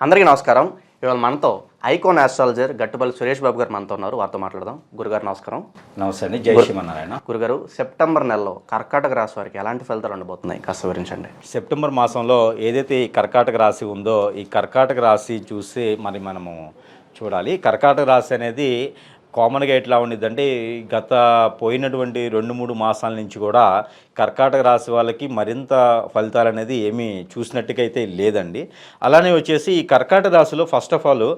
అందరికీ నమస్కారం. ఇవాళ మనతో ఐకోన్ ఆస్ట్రాలజర్ గట్టుపల్లి సురేష్ బాబు గారు మనతో ఉన్నారు. వారితో మాట్లాడదాం. గురుగారు నమస్కారం. నమస్తే అండి. జై శ్రీమన్నారాయణ. గురుగారు సెప్టెంబర్ నెలలో కర్కాటక రాశి వారికి ఎలాంటి ఫలితాలు ఉండబోతున్నాయి? కాస్త వివరించండి. సెప్టెంబర్ మాసంలో ఏదైతే ఈ కర్కాటక రాశి ఉందో ఈ కర్కాటక రాశి చూసి మరి మనము చూడాలి. కర్కాటక రాశి అనేది కామన్గా ఎట్లా ఉండిద్దంటే గత పోయినటువంటి రెండు మూడు మాసాల నుంచి కూడా కర్కాటక రాశి వాళ్ళకి మరింత ఫలితాలు అనేది ఏమీ చూసినట్టుకైతే లేదండి. అలానే వచ్చేసి ఈ కర్కాటక రాశిలో first of all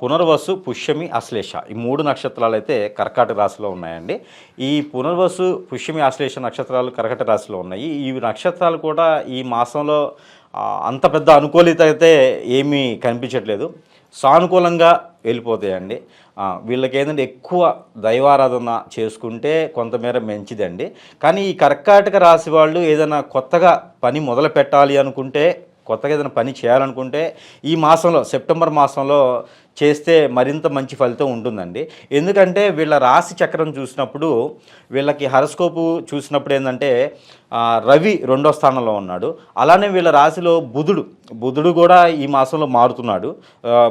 Punarvasu Pushyami Ashlesha ఈ మూడు నక్షత్రాలు అయితే కర్కాటక రాశిలో ఉన్నాయండి. ఈ పునర్వసు పుష్యమి అశ్లేష నక్షత్రాలు కర్కాటక రాశిలో ఉన్నాయి. ఈ నక్షత్రాలు కూడా ఈ మాసంలో అంత పెద్ద అనుకూలిత అయితే ఏమీ కనిపించట్లేదు. సానుకూలంగా వెళ్ళిపోతాయండి. వీళ్ళకి ఏంటంటే ఎక్కువ దైవారాధన చేసుకుంటే కొంతమేర మంచిదండి. కానీ ఈ కర్కాటక రాశి వాళ్ళు ఏదైనా కొత్తగా పని మొదలు పెట్టాలి అనుకుంటే కొత్తగా ఏదైనా పని చేయాలనుకుంటే ఈ మాసంలో సెప్టెంబర్ మాసంలో చేస్తే మరింత మంచి ఫలితం ఉంటుందండి. ఎందుకంటే వీళ్ళ రాశి చక్రం చూసినప్పుడు వీళ్ళకి హరస్కోపు చూసినప్పుడు ఏంటంటే రవి రెండో స్థానంలో ఉన్నాడు. అలానే వీళ్ళ రాశిలో బుధుడు బుధుడు కూడా ఈ మాసంలో మారుతున్నాడు.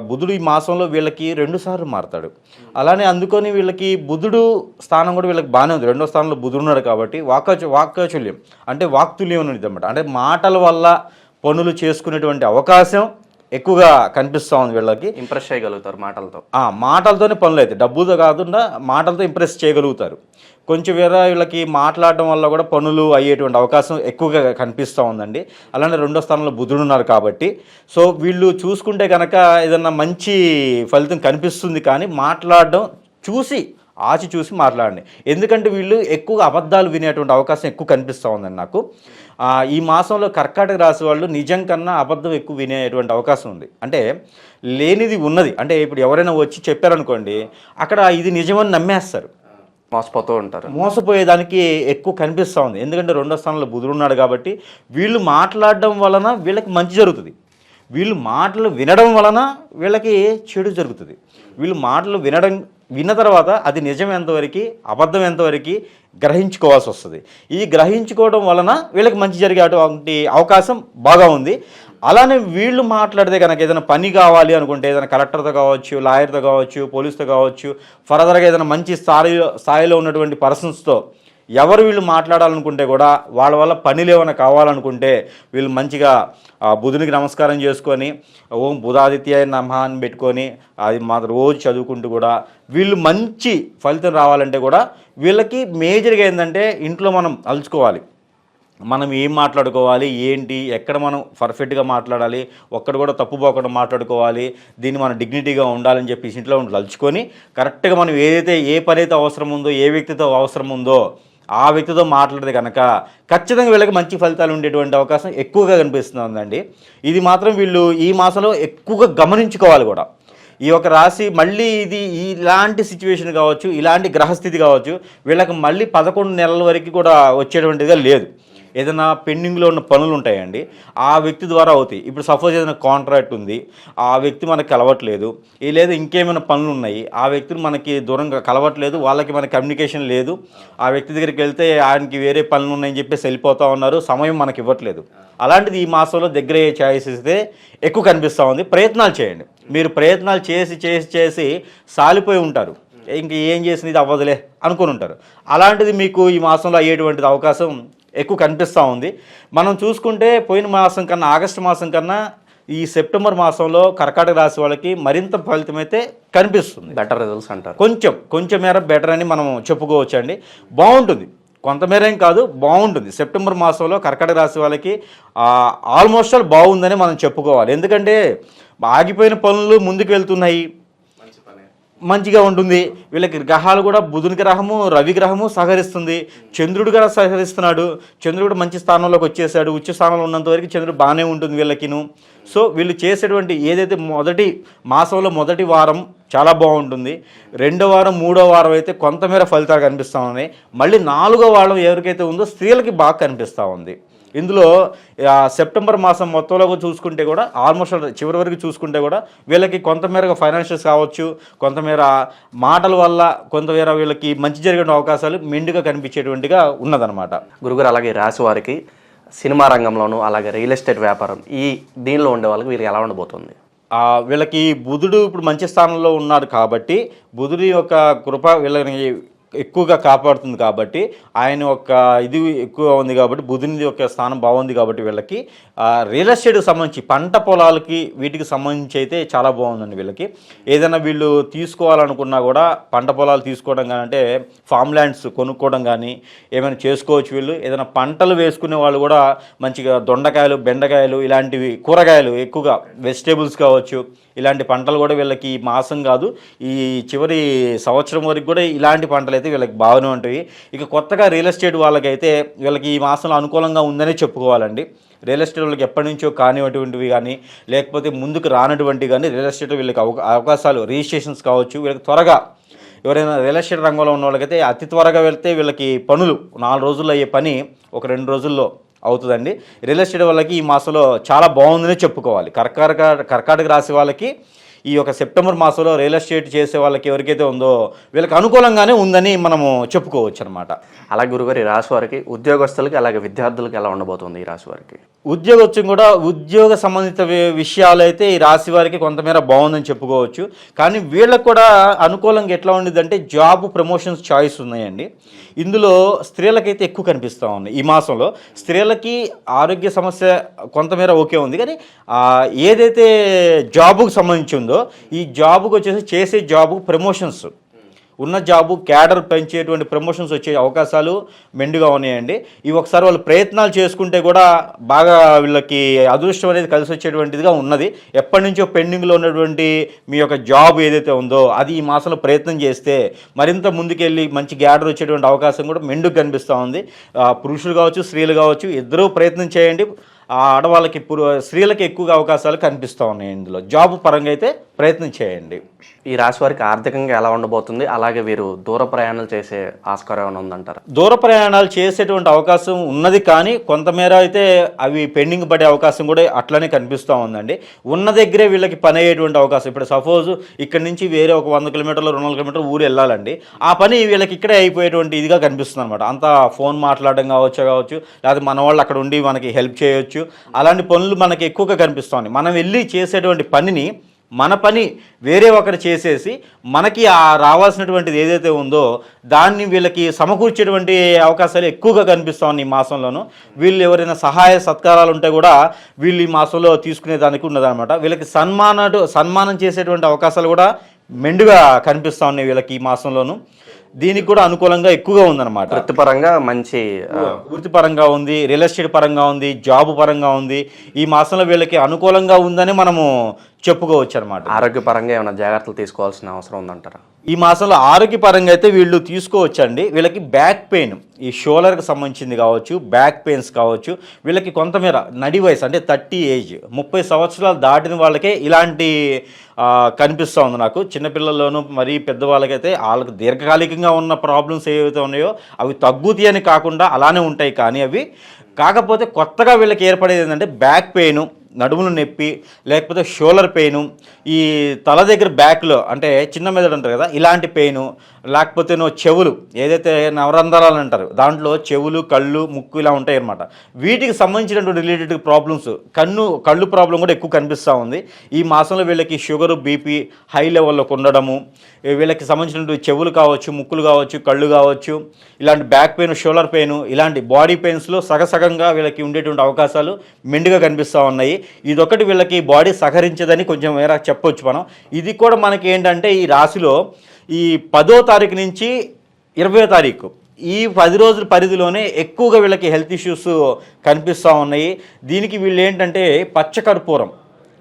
బుధుడు ఈ మాసంలో వీళ్ళకి రెండు సార్లు మారుతాడు. అలానే అందుకొని వీళ్ళకి బుధుడు స్థానం కూడా వీళ్ళకి బాగానే ఉంది. రెండో స్థానంలో బుధుడు ఉన్నాడు కాబట్టి వాక్చ వాక్చాచుల్యం అంటే వాక్తుల్యం అనేది అనమాట అంటే మాటల వల్ల పనులు చేసుకునేటువంటి అవకాశం ఎక్కువగా కనిపిస్తూ ఉంది వీళ్ళకి. ఇంప్రెస్ చేయగలుగుతారు మాటలతో. ఆ మాటలతోనే పనులు అయితే. డబ్బుతో కాకుండా మాటలతో ఇంప్రెస్ చేయగలుగుతారు. కొంచెం వేరే వీళ్ళకి మాట్లాడడం వల్ల కూడా పనులు అయ్యేటువంటి అవకాశం ఎక్కువగా కనిపిస్తూ ఉందండి. అలానే రెండో స్థానంలో బుధుడు ఉన్నారు కాబట్టి. సో వీళ్ళు చూసుకుంటే కనుక ఏదన్నా మంచి ఫలితం కనిపిస్తుంది కానీ మాట్లాడడం చూసి ఆచి చూసి మాట్లాడండి. ఎందుకంటే వీళ్ళు ఎక్కువగా అబద్ధాలు వినేటువంటి అవకాశం ఎక్కువ కనిపిస్తూ ఉందండి నాకు. ఈ మాసంలో కర్కాటక రాశి వాళ్ళు నిజం కన్నా అబద్ధం ఎక్కువ వినేటువంటి అవకాశం ఉంది. అంటే లేనిది ఉన్నది. అంటే ఇప్పుడు ఎవరైనా వచ్చి చెప్పారనుకోండి అక్కడ ఇది నిజమని నమ్మేస్తారు. మోసపోతూ ఉంటారు. మోసపోయేదానికి ఎక్కువ కనిపిస్తూ ఉంది. ఎందుకంటే రెండో స్థానంలో బుధుడు ఉన్నాడు కాబట్టి వీళ్ళు మాట్లాడడం వలన వీళ్ళకి మంచి జరుగుతుంది. వీళ్ళు మాటలు వినడం వలన వీళ్ళకి చెడు జరుగుతుంది. వీళ్ళు మాటలు వినడం విన్న తర్వాత అది నిజం ఎంతవరకు అబద్ధం ఎంతవరకు గ్రహించుకోవాల్సి వస్తుంది. ఇది గ్రహించుకోవడం వలన వీళ్ళకి మంచి జరిగేటువంటి అవకాశం బాగా ఉంది. అలానే వీళ్ళు మాట్లాడితే కనుక ఏదైనా పని కావాలి అనుకుంటే ఏదైనా కలెక్టర్తో కావచ్చు లాయర్తో కావచ్చు పోలీస్తో కావచ్చు ఫర్దర్గా ఏదైనా మంచి స్థాయిలో స్థాయిలో ఉన్నటువంటి పర్సన్స్తో ఎవరు వీళ్ళు మాట్లాడాలనుకుంటే కూడా వాళ్ళ వల్ల పనులు ఏమైనా కావాలనుకుంటే వీళ్ళు మంచిగా ఆ బుధునికి నమస్కారం చేసుకొని ఓం బుధాదిత్య నమః అని పెట్టుకొని అది మాత్రం రోజు చదువుకుంటూ కూడా వీళ్ళు మంచి ఫలితం రావాలంటే కూడా వీళ్ళకి మేజర్గా ఏంటంటే ఇంట్లో మనం అలుచుకోవాలి. మనం ఏం మాట్లాడుకోవాలి ఏంటి ఎక్కడ మనం పర్ఫెక్ట్గా మాట్లాడాలి ఒక్కడ కూడా తప్పు పోకుండా మాట్లాడుకోవాలి దీన్ని మనం డిగ్నిటీగా ఉండాలని చెప్పి ఇంట్లో ఉండి తలుచుకొని కరెక్ట్గా మనం ఏదైతే ఏ పని అయితే అవసరం ఉందో ఏ వ్యక్తితో అవసరం ఉందో ఆ వ్యక్తితో మాట్లాడితే కనుక ఖచ్చితంగా వీళ్ళకి మంచి ఫలితాలు ఉండేటువంటి అవకాశం ఎక్కువగా కనిపిస్తుందండి. ఇది మాత్రం వీళ్ళు ఈ మాసంలో ఎక్కువగా గమనించుకోవాలి కూడా. ఈ యొక్క రాశి మళ్ళీ ఇది ఇలాంటి సిచ్యువేషన్ కావచ్చు ఇలాంటి గ్రహస్థితి కావచ్చు వీళ్ళకి మళ్ళీ పదకొండు నెలల వరకు కూడా వచ్చేటువంటిదిగా లేదు. ఏదైనా పెండింగ్లో ఉన్న పనులు ఉంటాయండి ఆ వ్యక్తి ద్వారా అవుతాయి. ఇప్పుడు సపోజ్ ఏదైనా కాంట్రాక్ట్ ఉంది ఆ వ్యక్తి మనకి కలవట్లేదు లేదా ఇంకేమైనా పనులు ఉన్నాయి ఆ వ్యక్తిని మనకి దూరంగా కలవట్లేదు వాళ్ళకి మన కమ్యూనికేషన్ లేదు ఆ వ్యక్తి దగ్గరికి వెళ్తే ఆయనకి వేరే పనులు ఉన్నాయని చెప్పేసి వెళ్ళిపోతూ ఉన్నారు సమయం మనకి ఇవ్వట్లేదు. అలాంటిది ఈ మాసంలో దగ్గర అయ్యే ఛాయిస్ ఇస్తే ఎక్కువ కనిపిస్తూ ఉంది. ప్రయత్నాలు చేయండి. మీరు ప్రయత్నాలు చేసి చేసి చేసి సాలిపోయి ఉంటారు. ఇంక ఏం చేసినది అవ్వదులే అనుకుని ఉంటారు. అలాంటిది మీకు ఈ మాసంలో అయ్యేటువంటిది అవకాశం ఎక్కువ కనిపిస్తూ ఉంది. మనం చూసుకుంటే పోయిన మాసం కన్నా ఆగస్టు మాసం కన్నా ఈ సెప్టెంబర్ మాసంలో కర్కాటక రాశి వాళ్ళకి మరింత ఫలితం అయితే కనిపిస్తుంది. బెటర్ రిజల్ట్స్ అంటారు. కొంచెం కొంచెం మేర బెటర్ అని మనం చెప్పుకోవచ్చు అండి బాగుంటుంది. కొంతమేర ఏం కాదు బాగుంటుంది. సెప్టెంబర్ మాసంలో కర్కట రాశి వాళ్ళకి ఆల్మోస్ట్ ఆల్ బాగుందని మనం చెప్పుకోవాలి. ఎందుకంటే ఆగిపోయిన పనులు ముందుకు వెళ్తున్నాయి. మంచిగా ఉంటుంది. వీళ్ళకి గ్రహాలు కూడా బుధుని గ్రహము రవి గ్రహము సహకరిస్తుంది. చంద్రుడు కూడా సహకరిస్తున్నాడు. చంద్రుడు కూడా మంచి స్థానంలోకి వచ్చేసాడు. ఉచ్చ స్థానంలో ఉన్నంత వరకు చంద్రుడు బాగానే ఉంటుంది వీళ్ళకిను. సో వీళ్ళు చేసేటువంటి ఏదైతే మొదటి మాసంలో మొదటి వారం చాలా బాగుంటుంది. రెండో వారం మూడో వారం అయితే కొంతమేర ఫలితాలు కనిపిస్తూ ఉన్నాయి. మళ్ళీ నాలుగో వారం ఎవరికైతే ఉందో స్త్రీలకి బాగా కనిపిస్తూ ఉంది. ఇందులో సెప్టెంబర్ మాసం మొత్తంలో చూసుకుంటే కూడా ఆల్మోస్ట్ చివరి వరకు చూసుకుంటే కూడా వీళ్ళకి కొంతమేరగా ఫైనాన్షియల్స్ కావచ్చు కొంతమేర మాటల వల్ల కొంతమేర వీళ్ళకి మంచి జరిగే అవకాశాలు మెండుగా కనిపించేటువంటిగా ఉన్నదన్నమాట. గురుగారు అలాగే రాశి వారికి సినిమా రంగంలోనూ అలాగే రియల్ ఎస్టేట్ వ్యాపారం ఈ దీనిలో ఉండే వాళ్ళకి వీరికి ఎలా ఉండబోతుంది? వీళ్ళకి బుధుడు ఇప్పుడు మంచి స్థానంలో ఉన్నాడు కాబట్టి బుధుడి యొక్క కృప వీళ్ళని ఎక్కువగా కాపాడుతుంది కాబట్టి ఆయన ఒక ఇది ఎక్కువ ఉంది కాబట్టి బుధుని యొక్క స్థానం బాగుంది కాబట్టి వీళ్ళకి. రియల్ ఎస్టేట్కి సంబంధించి పంట పొలాలకి వీటికి సంబంధించి అయితే చాలా బాగుందండి వీళ్ళకి. ఏదైనా వీళ్ళు తీసుకోవాలనుకున్నా కూడా పంట పొలాలు తీసుకోవడం కానీ అంటే ఫామ్ ల్యాండ్స్ కొనుక్కోవడం కానీ ఏమైనా చేసుకోవచ్చు వీళ్ళు. ఏదైనా పంటలు వేసుకునే వాళ్ళు కూడా మంచిగా దొండకాయలు బెండకాయలు ఇలాంటివి కూరగాయలు ఎక్కువగా వెజిటేబుల్స్ కావచ్చు ఇలాంటి పంటలు కూడా వీళ్ళకి ఈ మాసం కాదు. ఈ చివరి సంవత్సరం వరకు కూడా ఇలాంటి పంటలు అయితే వీళ్ళకి బాగానే ఉంటాయి ఇక కొత్తగా రియల్ ఎస్టేట్ వాళ్ళకైతే వీళ్ళకి ఈ మాసంలో అనుకూలంగా ఉందనే చెప్పుకోవాలండి. రియల్ ఎస్టేట్ వాళ్ళకి ఎప్పటి నుంచో కానివంటివి కానీ లేకపోతే ముందుకు రానటువంటివి కానీ రియల్ ఎస్టేట్ వీళ్ళకి అవకా- అవకాశాలు రిజిస్ట్రేషన్స్ కావచ్చు. వీళ్ళకి త్వరగా ఎవరైనా రియల్ ఎస్టేట్ రంగంలో ఉన్న వాళ్ళకైతే అతి త్వరగా వెళ్తే వీళ్ళకి పనులు నాలుగు రోజుల్లో అయ్యే పని ఒక రెండు రోజుల్లో అవుతుందండి. రియల్ ఎస్టేట్ వాళ్ళకి ఈ మాసంలో చాలా బాగుందనే చెప్పుకోవాలి. కర్కాటక కర్కాటక రాశి వాళ్ళకి ఈ యొక్క సెప్టెంబర్ మాసంలో రియల్ ఎస్టేట్ చేసే వాళ్ళకి ఎవరికైతే ఉందో వీళ్ళకి అనుకూలంగానే ఉందని మనము చెప్పుకోవచ్చు అనమాట అలా గురుగారు ఈ రాశి వారికి ఉద్యోగస్తులకి అలాగే విద్యార్థులకి ఎలా ఉండబోతుంది ఈ రాశి వారికి? ఉద్యోగోత్సవం కూడా ఉద్యోగ సంబంధిత విషయాలు అయితే ఈ రాశి వారికి కొంతమేర బాగుందని చెప్పుకోవచ్చు. కానీ వీళ్ళకు కూడా అనుకూలంగా ఎట్లా ఉండేదంటే జాబ్ ప్రమోషన్స్ చాయిస్ ఉన్నాయండి. ఇందులో స్త్రీలకైతే ఎక్కువ కనిపిస్తూ ఉన్నాయి. ఈ మాసంలో స్త్రీలకి ఆరోగ్య సమస్య కొంతమేర ఓకే ఉంది. కానీ ఏదైతే జాబుకు సంబంధించి ఉందో ఈ జాబుకు వచ్చేసి చేసే జాబుకు ప్రమోషన్స్ ఉన్న జాబు క్యాడర్ పెంచేటువంటి ప్రమోషన్స్ వచ్చే అవకాశాలు మెండుగా ఉన్నాయండి. ఇవి ఒకసారి వాళ్ళు ప్రయత్నాలు చేసుకుంటే కూడా బాగా వీళ్ళకి అదృష్టం అనేది కలిసి వచ్చేటువంటిదిగా ఉన్నది. ఎప్పటి నుంచో పెండింగ్లో ఉన్నటువంటి మీ యొక్క జాబ్ ఏదైతే ఉందో అది ఈ మాసంలో ప్రయత్నం చేస్తే మరింత ముందుకెళ్ళి మంచి గ్యాడర్ వచ్చేటువంటి అవకాశం కూడా మెండుకు కనిపిస్తూ ఉంది. పురుషులు కావచ్చు స్త్రీలు కావచ్చు ఇద్దరూ ప్రయత్నం చేయండి. ఆ ఆడవాళ్ళకి పురు స్త్రీలకి ఎక్కువగా అవకాశాలు కనిపిస్తూ ఉన్నాయి ఇందులో. జాబ్ పరంగా అయితే ప్రయత్నం చేయండి. ఈ రాశి వారికి ఆర్థికంగా ఎలా ఉండబోతుంది? అలాగే వీరు దూర ప్రయాణాలు చేసే ఆస్కారం ఏమైనా ఉందంటారా? దూర ప్రయాణాలు చేసేటువంటి అవకాశం ఉన్నది కానీ కొంతమేర అయితే అవి పెండింగ్ పడే అవకాశం కూడా అట్లనే కనిపిస్తూ ఉందండి. ఉన్న దగ్గరే వీళ్ళకి పని అయ్యేటువంటి అవకాశం. ఇప్పుడు సపోజ్ ఇక్కడ నుంచి వేరే ఒక వంద కిలోమీటర్లు రెండు వందల కిలోమీటర్లు ఊరు వెళ్ళాలండి. ఆ పని వీళ్ళకి ఇక్కడే అయిపోయేటువంటి ఇదిగా కనిపిస్తుంది అనమాట అంత ఫోన్ మాట్లాడడం కావచ్చు కావచ్చు లేకపోతే మన వాళ్ళు అక్కడ ఉండి మనకి హెల్ప్ చేయొచ్చు. అలాంటి పనులు మనకి ఎక్కువగా కనిపిస్తుంది మనం వెళ్ళి చేసేటువంటి పనిని మన పని వేరే ఒకరు చేసేసి మనకి ఆ రావాల్సినటువంటిది ఏదైతే ఉందో దాన్ని వీళ్ళకి సమకూర్చేటువంటి అవకాశాలు ఎక్కువగా కనిపిస్తా ఉన్నాయి ఈ మాసంలోనూ. వీళ్ళు ఎవరైనా సహాయ సత్కారాలు ఉంటే కూడా వీళ్ళు ఈ మాసంలో తీసుకునే దానికి ఉన్నదన్నమాట. వీళ్ళకి సన్మానటు సన్మానం చేసేటువంటి అవకాశాలు కూడా మెండుగా కనిపిస్తా ఉన్నాయి వీళ్ళకి ఈ మాసంలోనూ. దీనికి కూడా అనుకూలంగా ఎక్కువగా ఉందన్నమాట. వృత్తిపరంగా మంచి వృత్తిపరంగా ఉంది రియల్ ఎస్టేట్ పరంగా ఉంది జాబ్ పరంగా ఉంది. ఈ మాసంలో వీళ్ళకి అనుకూలంగా ఉందని మనము చెప్పుకోవచ్చు అనమాట ఆరోగ్యపరంగా ఏమైనా జాగ్రత్తలు తీసుకోవాల్సిన అవసరం ఉందంటారా? ఈ మాసంలో ఆరోగ్యపరంగా అయితే వీళ్ళు తీసుకోవచ్చండి. వీళ్ళకి బ్యాక్ పెయిన్ ఈ షోల్డర్కి సంబంధించింది కావచ్చు బ్యాక్ పెయిన్స్ కావచ్చు వీళ్ళకి కొంతమేర నడి వయసు అంటే థర్టీ ఏజ్ ముప్పై సంవత్సరాలు దాటిన వాళ్ళకే ఇలాంటి కనిపిస్తూ ఉంది నాకు. చిన్నపిల్లల్లోనూ మరీ పెద్దవాళ్ళకైతే వాళ్ళకి దీర్ఘకాలికంగా ఉన్న ప్రాబ్లమ్స్ ఏవైతే ఉన్నాయో అవి తగ్గుతాయి అని కాకుండా అలానే ఉంటాయి. కానీ అవి కాకపోతే కొత్తగా వీళ్ళకి ఏర్పడేది ఏంటంటే బ్యాక్ పెయిన్ నడుములు నొప్పి లేకపోతే షోలర్ పెయిన్ ఈ తల దగ్గర బ్యాక్లో అంటే చిన్న మెదడు అంటారు కదా ఇలాంటి పెయిన్ లేకపోతే చెవులు ఏదైతే నవరంధ్రాలు అంటారు దాంట్లో చెవులు కళ్ళు ముక్కు ఇలా ఉంటాయి అన్నమాట వీటికి సంబంధించినటువంటి రిలేటెడ్ ప్రాబ్లమ్స్ కన్ను కళ్ళు ప్రాబ్లం కూడా ఎక్కువ కనిపిస్తూ ఉంది. ఈ మాసంలో వీళ్ళకి షుగర్ బీపీ హై లెవెల్లోకి ఉండడము వీళ్ళకి సంబంధించినటువంటి చెవులు కావచ్చు ముక్కులు కావచ్చు కళ్ళు కావచ్చు ఇలాంటి బ్యాక్ పెయిన్ షోలర్ పెయిన్ ఇలాంటి బాడీ పెయిన్స్లో సగసగంగా వీళ్ళకి ఉండేటువంటి అవకాశాలు మెండుగా కనిపిస్తూ ఉన్నాయి. ఇదొకటి వీళ్ళకి బాడీ సహకరించదని కొంచెం వేరే చెప్పొచ్చు మనం. ఇది కూడా మనకి ఏంటంటే ఈ రాశిలో ఈ పదో తారీఖు నుంచి ఇరవై తారీఖు. ఈ పది రోజుల పరిధిలోనే ఎక్కువగా వీళ్ళకి హెల్త్ ఇష్యూస్ కనిపిస్తూ ఉన్నాయి. దీనికి వీళ్ళు ఏంటంటే పచ్చకర్పూరం.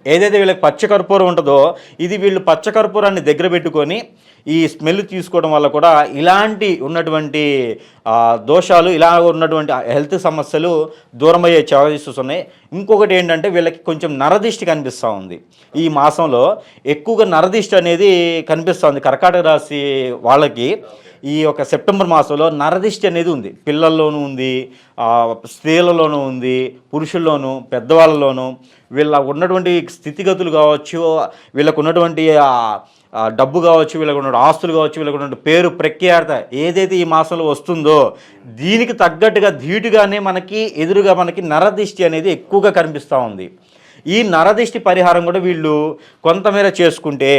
ఏదైతే వీళ్ళకి పచ్చకర్పూరం ఉంటుందో ఇది వీళ్ళు పచ్చకర్పూరాన్ని దగ్గర పెట్టుకొని ఈ స్మెల్ తీసుకోవడం వల్ల కూడా ఇలాంటి ఉన్నటువంటి దోషాలు ఇలా ఉన్నటువంటి హెల్త్ సమస్యలు దూరమయ్యే ఛాన్సెస్ ఉన్నాయి. ఇంకొకటి ఏంటంటే వీళ్ళకి కొంచెం నరదిష్టి కనిపిస్తూ ఉంది. ఈ మాసంలో ఎక్కువగా నరదిష్టి అనేది కనిపిస్తూ ఉంది కర్కాటక రాశి వాళ్ళకి. ఈ యొక్క సెప్టెంబర్ మాసంలో నరదిష్టి అనేది ఉంది. పిల్లల్లోనూ ఉంది స్త్రీలలోనూ ఉంది పురుషుల్లోనూ పెద్దవాళ్ళలోనూ. వీళ్ళ ఉన్నటువంటి స్థితిగతులు కావచ్చు వీళ్ళకు ఉన్నటువంటి డబ్బు కావచ్చు వీళ్ళకు ఆస్తులు కావచ్చు వీళ్ళకు పేరు ప్రఖ్యాత ఏదైతే ఈ మాసంలో వస్తుందో దీనికి తగ్గట్టుగా ధీటుగానే మనకి ఎదురుగా మనకి నరదిష్టి అనేది ఎక్కువగా కనిపిస్తూ ఉంది. ఈ నరదిష్టి పరిహారం కూడా వీళ్ళు కొంతమేర చేసుకుంటే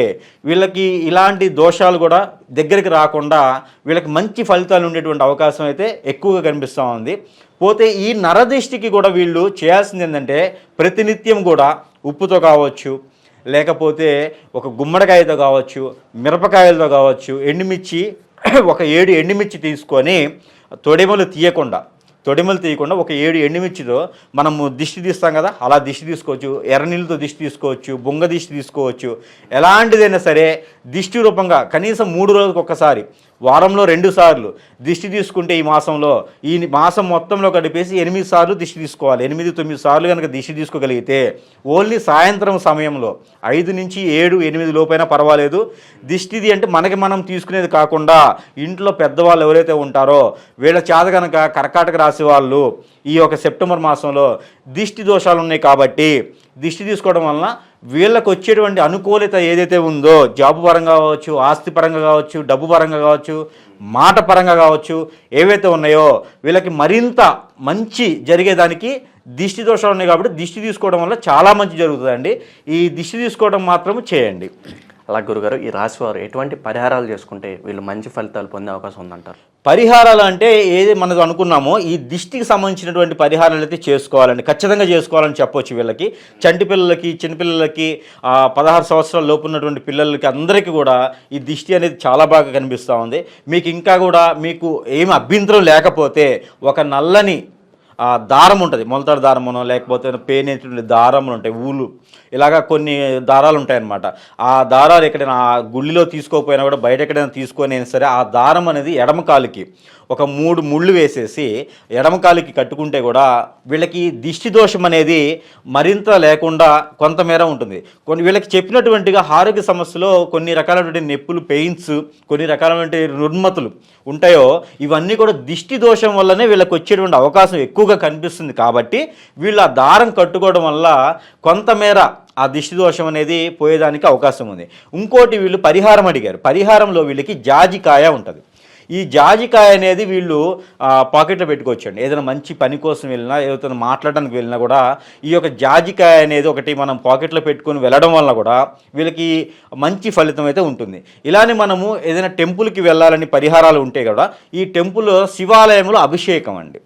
వీళ్ళకి ఇలాంటి దోషాలు కూడా దగ్గరికి రాకుండా వీళ్ళకి మంచి ఫలితాలు ఉండేటువంటి అవకాశం అయితే ఎక్కువగా కనిపిస్తూ ఉంది. పోతే ఈ నరదిష్టికి కూడా వీళ్ళు చేయాల్సింది ఏంటంటే ప్రతినిత్యం కూడా ఉప్పుతో కావచ్చు లేకపోతే ఒక గుమ్మడికాయతో కావచ్చు మిరపకాయలతో కావచ్చు ఎండుమిర్చి ఒక ఏడు ఎండుమిర్చి తీసుకొని తొడిమలు తీయకుండా తొడిమలు తీయకుండా ఒక ఏడు ఎండుమిర్చితో మనము దిష్టి తీస్తాం కదా అలా దిష్టి తీసుకోవచ్చు ఎర్రనీళ్ళతో దిష్టి తీసుకోవచ్చు బొంగ దిష్టి తీసుకోవచ్చు ఎలాంటిదైనా సరే దిష్టి రూపంగా కనీసం మూడు రోజులకు ఒక్కసారి వారంలో రెండు సార్లు దిష్టి తీసుకుంటే ఈ మాసంలో ఈ మాసం మొత్తంలో గడిపేసి ఎనిమిది సార్లు దిష్టి తీసుకోవాలి. ఎనిమిది తొమ్మిది సార్లు కనుక దిష్టి తీసుకోగలిగితే ఓన్లీ సాయంత్రం సమయంలో ఐదు నుంచి ఏడు ఎనిమిది లోపైనా పర్వాలేదు. దిష్టిది అంటే మనకి మనం తీసుకునేది కాకుండా ఇంట్లో పెద్దవాళ్ళు ఎవరైతే ఉంటారో వీళ్ళ చేత కనుక కర్కాటక రాశి వాళ్ళు ఈ యొక్క సెప్టెంబర్ మాసంలో దిష్టి దోషాలు ఉన్నాయి కాబట్టి దిష్టి తీసుకోవడం వలన వీళ్ళకు వచ్చేటువంటి అనుకూలత ఏదైతే ఉందో జాబ్ పరంగా కావచ్చు ఆస్తి పరంగా కావచ్చు డబ్బు పరంగా కావచ్చు మాట పరంగా కావచ్చు ఏవైతే ఉన్నాయో వీళ్ళకి మరింత మంచి జరిగేదానికి దిష్టి దోషాలు ఉన్నాయి కాబట్టి దిష్టి తీసుకోవడం వల్ల చాలా మంచి జరుగుతుందండి. ఈ దిష్టి తీసుకోవడం మాత్రం చేయండి. అలా గురుగారు ఈ రాశివారు ఎటువంటి పరిహారాలు చేసుకుంటే వీళ్ళు మంచి ఫలితాలు పొందే అవకాశం ఉందంటారు? పరిహారాలు అంటే ఏది మనది అనుకున్నామో ఈ దిష్టికి సంబంధించినటువంటి పరిహారాలు అయితే చేసుకోవాలండి. ఖచ్చితంగా చేసుకోవాలని చెప్పొచ్చు వీళ్ళకి. చంటి పిల్లలకి చిన్నపిల్లలకి పదహారు సంవత్సరాల లోపు ఉన్నటువంటి పిల్లలకి అందరికీ కూడా ఈ దిష్టి అనేది చాలా బాగా కనిపిస్తూ ఉంది. మీకు ఇంకా కూడా మీకు ఏమి అభ్యంతరం లేకపోతే ఒక నల్లని దారం ఉంటుంది మొలతాడు దారమునో లేకపోతే పేనేటువంటి దారములు ఉంటాయి ఊలు. ఇలాగా కొన్ని దారాలు ఉంటాయన్నమాట ఆ దారాలు ఎక్కడైనా ఆ గుళ్ళిలో తీసుకోకపోయినా కూడా బయట ఎక్కడైనా తీసుకొని అయినా సరే ఆ దారం అనేది ఎడమ కాలుకి ఒక మూడు ముళ్ళు వేసేసి ఎడమ కాలుకి కట్టుకుంటే కూడా వీళ్ళకి దిష్టి దోషం అనేది మరింత లేకుండా కొంతమేర ఉంటుంది. కొన్ని వీళ్ళకి చెప్పినటువంటిగా ఆరోగ్య సమస్యలో కొన్ని రకాలైనటువంటి నొప్పులు పెయిన్స్ కొన్ని రకాలైనటువంటి రుగ్మతులు ఉంటాయో ఇవన్నీ కూడా దిష్టి దోషం వల్లనే వీళ్ళకి వచ్చేటువంటి అవకాశం ఎక్కువగా కనిపిస్తుంది కాబట్టి వీళ్ళు ఆ దారం కట్టుకోవడం వల్ల కొంతమేర ఆ దిష్టి దోషం అనేది పోయేదానికి అవకాశం ఉంది. ఇంకోటి వీళ్ళు పరిహారం అడిగారు. పరిహారంలో వీళ్ళకి జాజికాయ ఉంటుంది. ఈ జాజికాయ అనేది వీళ్ళు పాకెట్లో పెట్టుకోవచ్చండి. ఏదైనా మంచి పని కోసం వెళ్ళినా ఏదైనా మాట్లాడడానికి వెళ్ళినా కూడా ఈ యొక్క జాజికాయ అనేది ఒకటి మనం పాకెట్లో పెట్టుకొని వెళ్ళడం వల్ల కూడా వీళ్ళకి మంచి ఫలితం అయితే ఉంటుంది. ఇలానే మనము ఏదైనా టెంపుల్కి వెళ్ళాలని పరిహారాలు ఉంటే కూడా ఈ టెంపుల్ శివాలయంలో అభిషేకం అండి.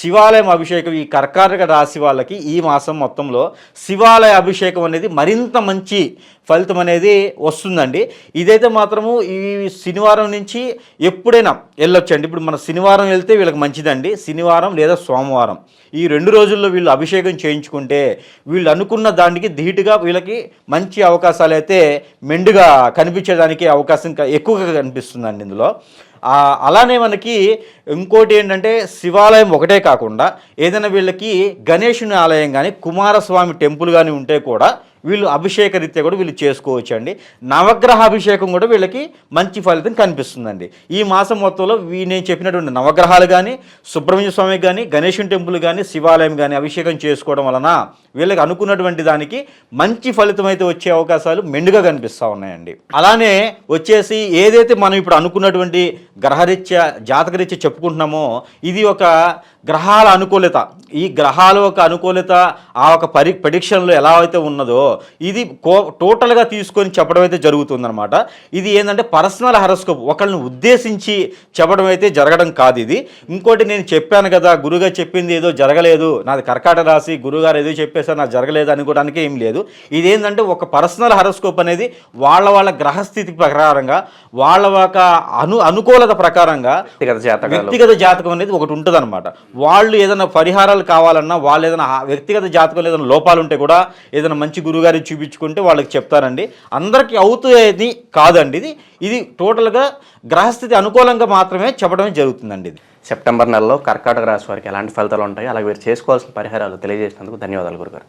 శివాలయం అభిషేకం ఈ కర్కాటక రాశి వాళ్ళకి ఈ మాసం మొత్తంలో శివాలయ అభిషేకం అనేది మరింత మంచి ఫలితం అనేది వస్తుందండి. ఇదైతే మాత్రము ఈ శనివారం నుంచి ఎప్పుడైనా వెళ్ళొచ్చండి. ఇప్పుడు మన శనివారం వెళ్తే వీళ్ళకి మంచిదండి. శనివారం లేదా సోమవారం. ఈ రెండు రోజుల్లో వీళ్ళు అభిషేకం చేయించుకుంటే వీళ్ళు అనుకున్న దానికి ధీటుగా వీళ్ళకి మంచి అవకాశాలు అయితే మెండుగా కనిపించడానికి అవకాశం క- ఎక్కువగా కనిపిస్తుందండి ఇందులో. అలానే మనకి ఇంకోటి ఏంటంటే శివాలయం ఒకటే కాకుండా ఏదైనా వీళ్ళకి గణేషుని ఆలయం కానీ కుమారస్వామి టెంపుల్ కానీ ఉంటే కూడా వీళ్ళు అభిషేక రీత్యా కూడా వీళ్ళు చేసుకోవచ్చు అండి నవగ్రహ అభిషేకం కూడా వీళ్ళకి మంచి ఫలితం కనిపిస్తుందండి. ఈ మాసం మొత్తంలో వీ నేను చెప్పినటువంటి నవగ్రహాలు కానీ సుబ్రహ్మణ్య స్వామి కానీ గణేషుని టెంపుల్ కానీ శివాలయం కానీ అభిషేకం చేసుకోవడం వలన వీళ్ళకి అనుకున్నటువంటి దానికి మంచి ఫలితం అయితే వచ్చే అవకాశాలు మెండుగా కనిపిస్తూ ఉన్నాయండి. అలానే వచ్చేసి ఏదైతే మనం ఇప్పుడు అనుకున్నటువంటి గ్రహరీత్యా జాతకరీత్యా చెప్పుకుంటున్నామో ఇది ఒక గ్రహాల అనుకూలత. ఈ గ్రహాల ఒక అనుకూలత ఆ ఒక పరి ప్రెడిక్షన్లో ఎలా అయితే ఉన్నదో ఇది కో టోటల్గా తీసుకొని చెప్పడం అయితే జరుగుతుందనమాట ఇది ఏంటంటే పర్సనల్ హరస్కోప్ ఒకళ్ళని ఉద్దేశించి చెప్పడం అయితే జరగడం కాదు ఇది. ఇంకోటి నేను చెప్పాను కదా గురుగారు చెప్పింది ఏదో జరగలేదు. నాది కర్కాట రాసి గురుగారు ఏదో చెప్పేసి చెప్పేసారు నాకు జరగలేదు అనుకోవడానికి ఏం లేదు. ఇదేంటంటే ఒక పర్సనల్ హెరస్కోప్ అనేది వాళ్ళ వాళ్ళ గ్రహస్థితి ప్రకారంగా వాళ్ళ ఒక అను అనుకూలత ప్రకారంగా వ్యక్తిగత జాతకాలు. వ్యక్తిగత జాతకం అనేది ఒకటి ఉంటుంది వాళ్ళు ఏదైనా పరిహారాలు కావాలన్నా వాళ్ళు ఏదైనా వ్యక్తిగత జాతకంలో ఏదైనా లోపాలు ఉంటే కూడా ఏదైనా మంచి గురుగారి చూపించుకుంటే వాళ్ళకి చెప్తారండి. అందరికీ అవుతుంది కాదండి ఇది. ఇది టోటల్గా గ్రహస్థితి అనుకూలంగా మాత్రమే చెప్పడమే జరుగుతుందండి ఇది. సెప్టెంబర్ నెలలో కర్కాటక రాశి వారికి ఎలాంటి ఫలితాలు ఉంటాయి అలాగే మీరు చేసుకోవాల్సిన పరిహారాలు తెలియజేసినందుకు ధన్యవాదాలు గురుగారు.